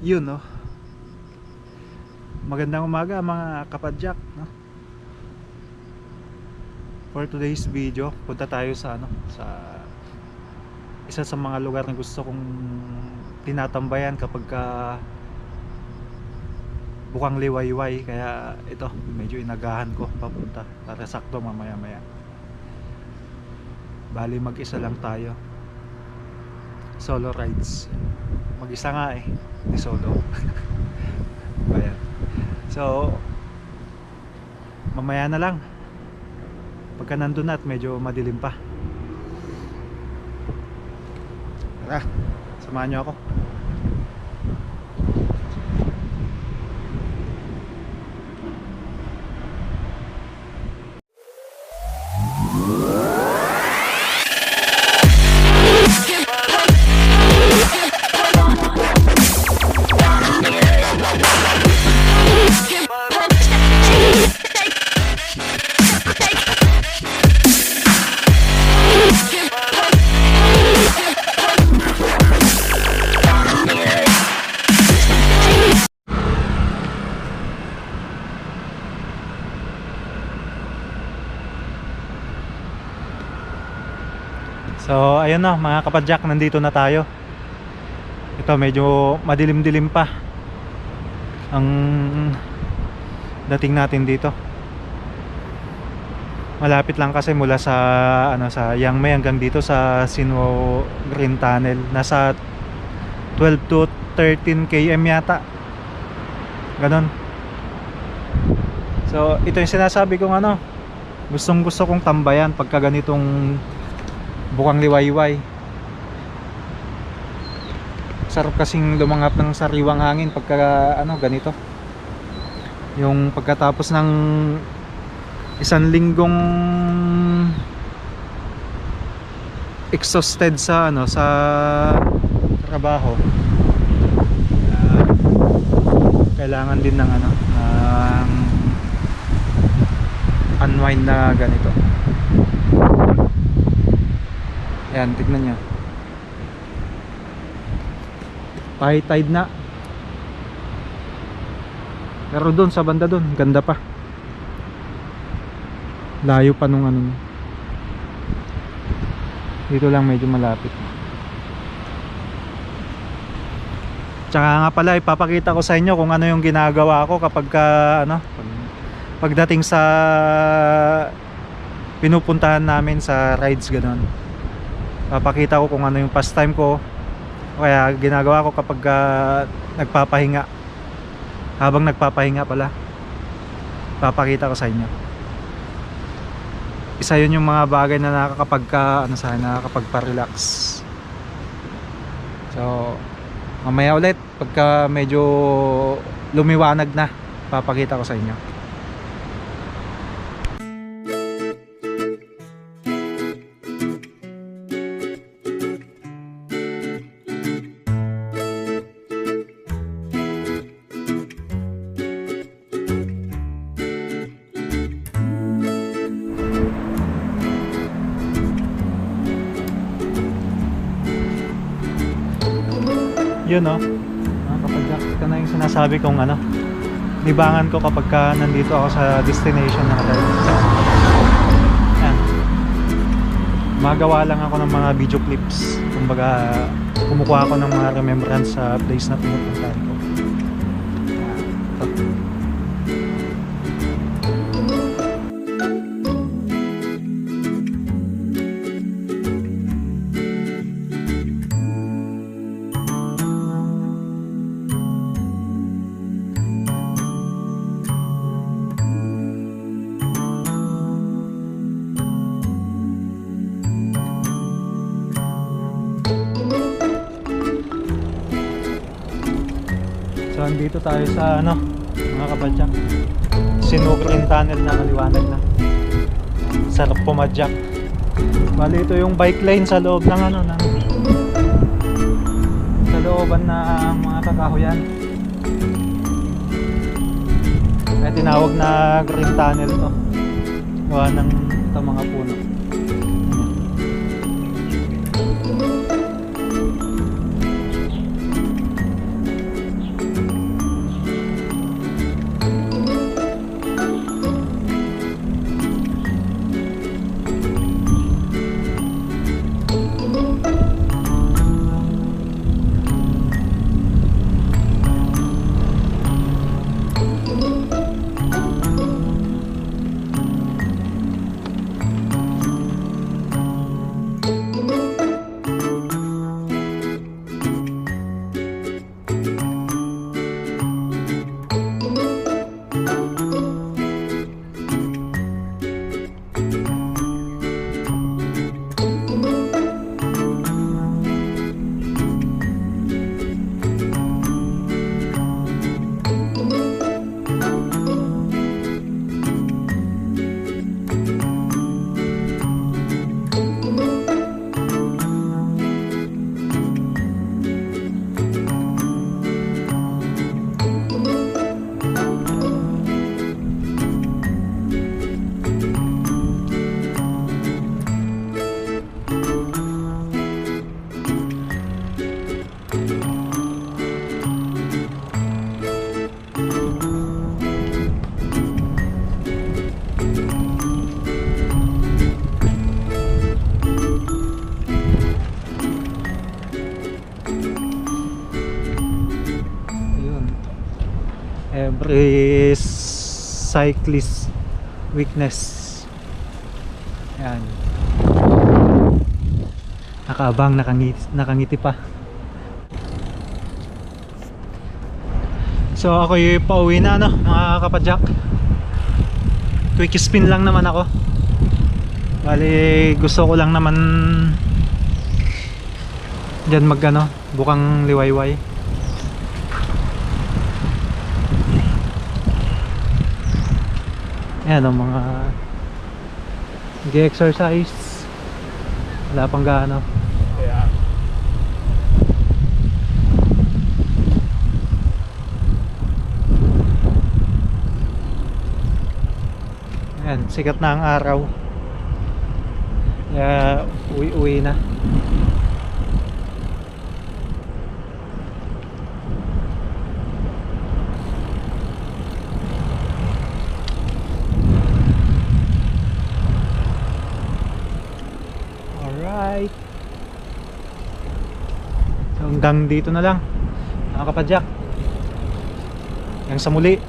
Yun no. Magandang umaga mga kapadyak no. For today's video, punta tayo sa ano, sa isa sa mga lugar na gusto kong tinatambayan kapag ka bukang liwayway kaya ito medyo inagahan ko papunta para sakto mamaya maya bali mag isa lang tayo solo rides. Mag isa nga eh di solo. Ayan. so mamaya na lang. Pagka nandun na at medyo madilim pa. Tara samahan nyo ako So ayun na mga kapadyak nandito na tayo. Ito medyo madilim-dilim pa Ang dating natin dito. Malapit lang kasi mula sa ano sa Yangmei hanggang dito sa Sinwo Green Tunnel. Nasa 12 to 13 km yata. Ganon. So ito yung sinasabi kong ano Gustong gusto kong tambayan pagka ganitong bukang liwayway. Sarap kasing lumangap ng sariwang hangin pagka ano ganito. Yung pagkatapos ng isang linggong exhausted sa ano sa trabaho ah, kailangan din ng ano ng unwind na ganito Ayan, tignan nyo. High tide na. Pero doon sa banda doon, ganda pa. Layo pa nung ano. Dito lang medyo malapit. Tsaka nga pala ipapakita ko sa inyo kung ano yung ginagawa ko kapag ka, ano, pag- pagdating sa pinupuntahan namin sa rides ganun papakita ko kung ano yung pastime ko kaya ginagawa ko kapag ah, nagpapahinga. Habang nagpapahinga pala papakita ko sa inyo. Isa yun yung mga bagay na nakakapag ano sa akin, nakakapagpa-relax. So mamaya ulit pagka medyo lumiwanag na papakita ko sa inyo yun no mga kapadyak ito na yung sinasabi kong ano libangan ko kapag ka nandito ako sa destination na kadal yan magawa lang ako ng mga video clips. Kumbaga kumukuha ako ng mga remembrance sa place na pinupuntahan andito tayo sa ano mga kapadyak Sinugrin Tunnel na maliwanag na. Sarap pumadyak Bali ito yung bike lane sa loob ng ano ng sa looban ng mga kakahuyan. Kaya tinawag na Green Tunnel to. Gawa ng ito mga puno is cyclist weakness. Yan. Nakaabang, nakangiti, nakangiti pa. So ako yung pauwi na no, mga kapadyak. Quick spin lang naman ako. Bali gusto ko lang naman Diyan mag ano, bukang liwayway. Ayan ang mga nag-exercise. Wala pang gaano. Ayan, sikat na ang araw. Kaya uwi-uwi na. Alright. So hanggang dito na lang. Mga kapadyak. Hanggang sa muli.